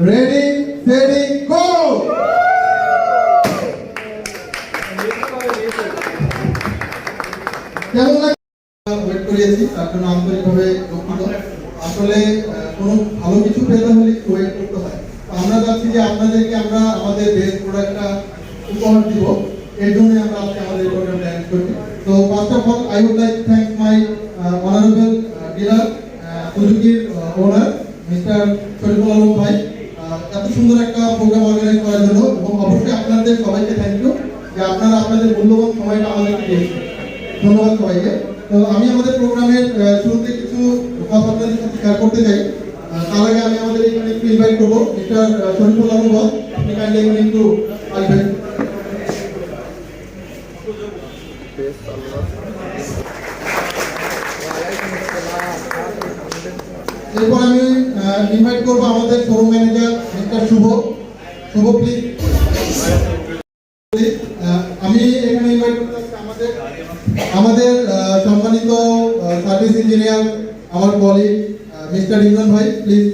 Ready সেডি গো কেমন করিয়েছি, তার জন্য আন্তরিকভাবে আসলে কোনো ভালো কিছু পেতে হলে ওয়েট করতে হয়। আমরা চাচ্ছি যে আপনাদেরকে আমরা আমাদের বেস্ট প্রোডাক্টটা উপহার দিব। এর জন্য আমরা আজকে আমাদের প্রোগ্রামটা করছি। তো first of all I would like thank my honourable dealer সুজুকির owner mister Shariful Alam ভাই। এত সুন্দর একটা প্রোগ্রাম অর্গানাইজ করার জন্য এবং অবশ্যই আপনাদের সবাইকে থ্যাংক ইউ যে আপনারা আপনাদের মূল্যবান সময়টা আমাদেরকে দিয়েছেন। ধন্যবাদ সবাইকে। তো আমি আমাদের প্রোগ্রামের শুরুতে কিছু কথা আপনাদের সাথে শেয়ার করতে চাই। তার আগে আমি আমাদের এখানে একটু ইনভাইট করব মিস্টার শরীফুল বল। আপনি কাইন্ডলি এখানে একটু আসবেন। এরপর আমি ইনভাইট করব আমাদের showroom manager mister Shuvo. Shuvo please আমি এখানে ইনভাইট করতে আমাদের সম্মানিত সার্ভিস ইঞ্জিনিয়ার আমার মিস্টার ইমরান ভাই প্লিজ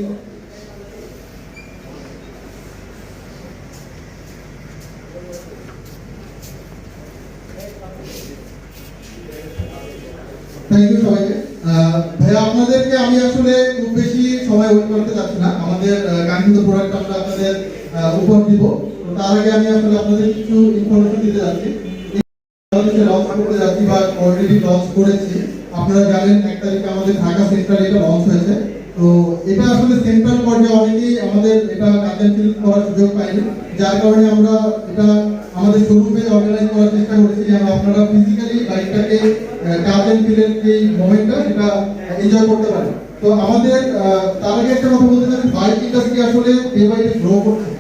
থ্যাংক ইউ সবাইকে। ভাইয়া, আপনাদেরকে আমি আসলে খুব বেশি সময় ওয়েট করতে চাচ্ছি না। আমাদের কাঙ্ক্ষিত প্রোডাক্ট আমরা আপনাদের উপহার দিব। তো তার আগে আমি আসলে আপনাদের কিছু ইনফরমেশন দিতে যাচ্ছি। লঞ্চ করতে যাচ্ছি বা অলরেডি লঞ্চ করেছি। আপনারা জানেন, এক তারিখে আমাদের ঢাকা সেন্ট্রাল এটা লঞ্চ হয়েছে। তো এটা আসলে সেন্ট্রাল পর্যায়ে অনেকেই আমাদের এটা কাজের ফিল করার সুযোগ পাইনি যার কারণে আমরা এটা আমাদের শোরুমে অর্গানাইজ করার চেষ্টা করেছি যেন আপনারা ফিজিক্যালি বাইকটাকে কাজের ফিলের যে মোমেন্টটা সেটা এনজয় করতে পারেন তো আমাদের তার আগে একটা কথা বলতে চাই বাইক ইন্ডাস্ট্রি আসলে ডে বাই ডে গ্রো করছে।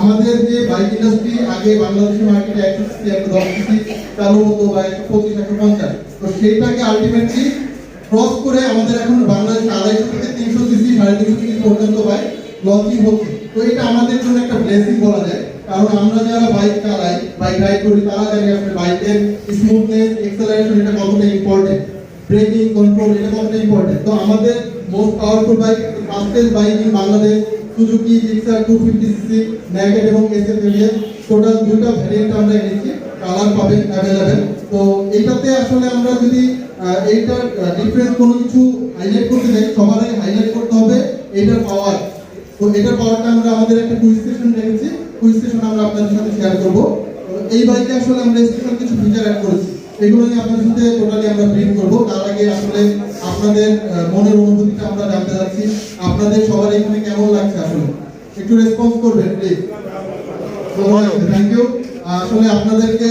আমাদের যে বাইক ইন্ডাস্ট্রি আগে বাংলাদেশের মার্কেটে একশো সিসি একশো দশ সিসি চালু হতো বা একশো পঁচিশ, একশো পঞ্চাশ। তো সেইটাকে আলটিমেটলি ক্রস করে আমাদের এখন বাংলাদেশে আড়াইশো থেকে তিনশো সিসি সাড়ে তিনশো সিসি পর্যন্ত বাইক লঞ্চিং হচ্ছে। তো এটা আমাদের জন্য একটা ব্লেসিং বলা যায়। কারণ আমরা যারা বাইক চালাই বাইক রাইড করি, তারা জানি আসলে বাইকের স্মুথনেস এক্সেলারেশন এটা কতটা ইম্পর্টেন্ট ব্রেকিং কন্ট্রোল এটা কতটা ইম্পর্টেন্ট তো আমাদের most powerful bike fastest bike in Bangladesh Suzuki Gixxer two fifty CC naked এবং এসএফ ভেরিয়েন্ট টোটাল দুটো ভ্যারিয়েন্ট আমরা এনেছি কালার পাবেন অ্যাভেলেবেল তো এইটাতে আসলে আমরা যদি এইটার ডিফারেন্স কোনো কিছু হাইলাইট করতে চাই সবার আগে হাইলাইট করতে হবে এইটার পাওয়ার তো এটার পাওয়ারটা আমরা আমাদের একটা কুইজ সেশন রেখেছি। কুইজ সেশন আমরা আপনাদের সাথে শেয়ার করব। এই বাইকে আসলে আমরা স্পেশাল কিছু ফিচার অ্যাড করেছি। এগুলো নিয়ে আপনাদের সাথে টোটালি আমরা ব্রিফ করব। তার আগে আসলে আপনাদের মনের অনুভূতিটা আমরা জানতে চাচ্ছি। আপনাদের সবার এখানে কেমন লাগছে আসলে? একটু রেসপন্স করবেন প্লিজ থ্যাংক ইউ আসলে আপনাদেরকে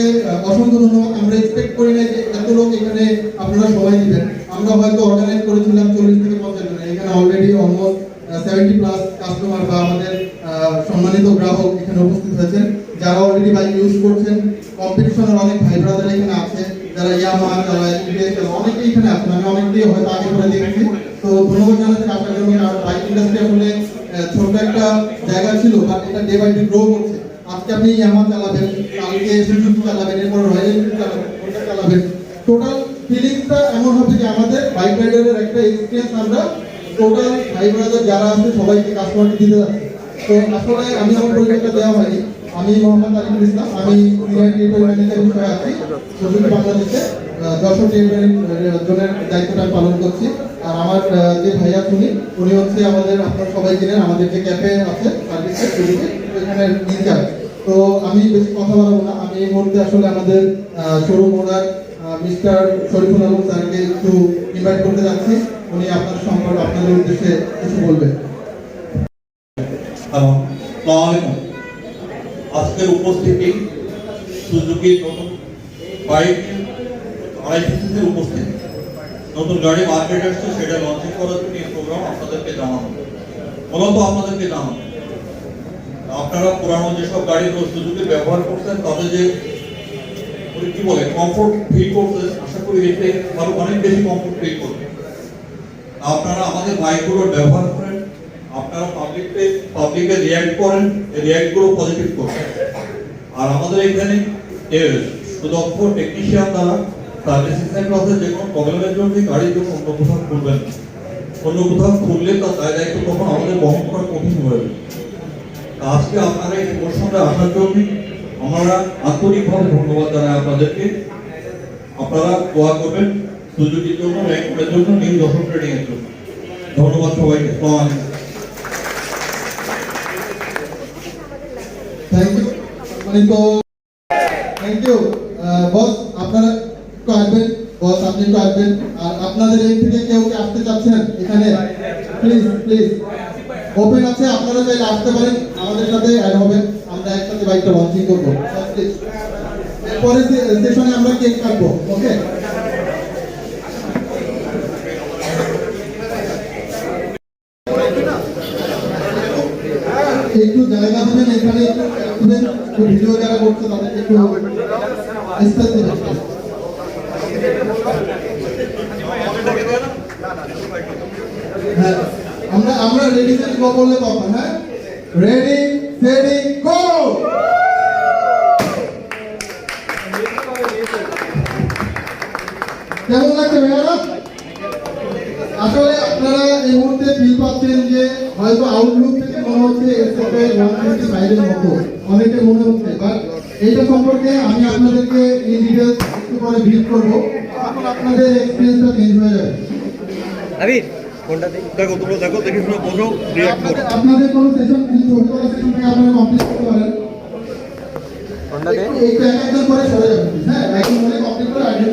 অসংখ্য ধন্যবাদ। আমরা এক্সপেক্ট করি না যে এত লোক এখানে আপনারা সবাই দিবেন আমরা হয়তো অর্গানাইজ করেছিলাম চল্লিশ থেকে পঞ্চাশ জন এখানে already almost seventy plus customer বা আমাদের সম্মানিত গ্রাহক এখানে উপস্থিত হয়েছেন। যারা অলরেডি বাইক ইউজ করছেন কম্পিটিশনের অনেক ভাই ব্রাদার এখানে আছে। যারা ইয়ামা যারা ইউএস অনেকেই এখানে আছেন আমি অনেকেই হয়তো আগে করে দেখেছি। তো ধন্যবাদ জানাচ্ছি আপনার জন্য আর বাইক ইন্ডাস্ট্রি আসলে ছোট একটা জায়গা ছিল বাট এটা ডে বাই ডে গ্রো করছে। আজকে আপনি ইয়ামা চালাবেন, কালকে সুজুকি চালাবেন, এরপর রয়্যাল চালাবেন চালাবেন? টোটাল ফিলিংসটা এমন হবে যে আমাদের বাইক রাইডারের একটা এক্সপিরিয়েন্স আমরা টোটাল ভাই ব্রাদার যারা আছে, সবাইকে কাস্টমারকে দিতে যাচ্ছি। তো আসলে আমি আমার পরিচয়টা দেওয়া হয়নি। আমি মোহাম্মদ আলিমুল ইসলাম, আমি বাংলাদেশে দায়িত্বটা পালন করছি। আর আমার যে ভাইয়া শুনি উনি হচ্ছে আমাদের, আপনারা সবাই জানেন আমাদের যে ক্যাফে আছে সার্ভিসে সুজুকি ওইখানে ইনচার্জ তো আমি বেশি কথা বলব না। আমি এই মুহূর্তে আসলে আমাদের showroom owner mister Shariful Alam স্যারকে একটু ইনভাইট করতে যাচ্ছি। উনি আপনার সম্পর্কে আপনাদের উদ্দেশ্যে কিছু বলবেন। আসসালামু আলাইকুম। আজকের উপস্থিতি সুজুকির নতুন বাইক আড়াইশো উপস্থিতি। নতুন গাড়ি মার্কেট আসছে, সেটা লঞ্চিং করার জন্য এই প্রোগ্রাম আপনাদেরকে জানানো মূলত আপনাদেরকে জানানো আপনারা পুরানো যেসব গাড়ি সুজুকি ব্যবহার করছেন তাদের যে কি বলে কমফোর্ট ফিল করছেন আশা করি এতে আরও অনেক বেশি কমফোর্ট ফিল করবে। আপনারা আমাদের বাইকগুলোর ব্যবহার আপনারা পাবলিককে পাবলিকে রিয়্যাক্ট করেন রিয়্যাক্টগুলো পজিটিভ করেন। আর আমাদের এখানে সুদক্ষ টেকনিশিয়ান দ্বারা সার্ভিসিং সেন্টার আছে যে কোনো প্রবলেমের জন্য গাড়ির জন্য অন্য কোথাও খুলবেন অন্য কোথাও খুললে তার দায় দায়িত্ব তখন আমাদের বহন করা কঠিন হয়ে যাবে। আজকে আপনারা এই অনুষ্ঠানে আসার জন্য আমরা আন্তরিকভাবে ধন্যবাদ জানাই আপনাদেরকে। আপনারা দোয়া করবেন, সুযোগের জন্য, র্যাঙ্কের জন্য নিউ দশম ট্রেনিং এর জন্য। ধন্যবাদ সবাইকে আসসালামু আলাইকুম থ্যাংক ইউ মানে তো থ্যাংক ইউ বস আপনারা একটু আসবেন। বস আপনি একটু আসবেন। আর আপনাদের এই থেকে কেউ কি আসতে চাচ্ছেন এখানে? প্লিজ প্লিজ ওপেন আছে, আপনারা চাইলে আসতে পারেন। আমাদের সাথে অ্যাড হবেন আমরা একসাথে বাইকটা লঞ্চিং করব। এরপরে সেশনে আমরা কেক কাটবো ওকে একটু জায়গা দেবেন এখানে একটু দেবেন একটু ভিডিও যারা করছে তাদেরকে একটু দেবেন হ্যাঁ আমরা আমরা রেডি সেট গো বললে তখন হ্যাঁ রেডি সেটি গো কেমন লাগছে ভাইয়ারা আসলে আপনারা এই মুহূর্তে ফিল পাচ্ছেন যে হয়তো আউটলুক থেকে মনে হচ্ছে এসএফে ওয়ান টোয়েন্টি ফাইভের মতো অনেকে মনে হচ্ছে বাট এইটা সম্পর্কে আমি আপনাদেরকে ইন ডিটেলস একটু পরে ব্রিফ করব। তখন আপনাদের এক্সপিরিয়েন্সটা চেঞ্জ হয়ে যাবে। আবির দেখো তোমরা দেখো দেখে শুনে বোঝো রিয়াক্ট করো। আপনাদের কোনো সেশন থেকে আপনারা কমপ্লিট করতে পারেন। করে সরে যাবেন হ্যাঁ? একজন করে কমপ্লিট করে আগে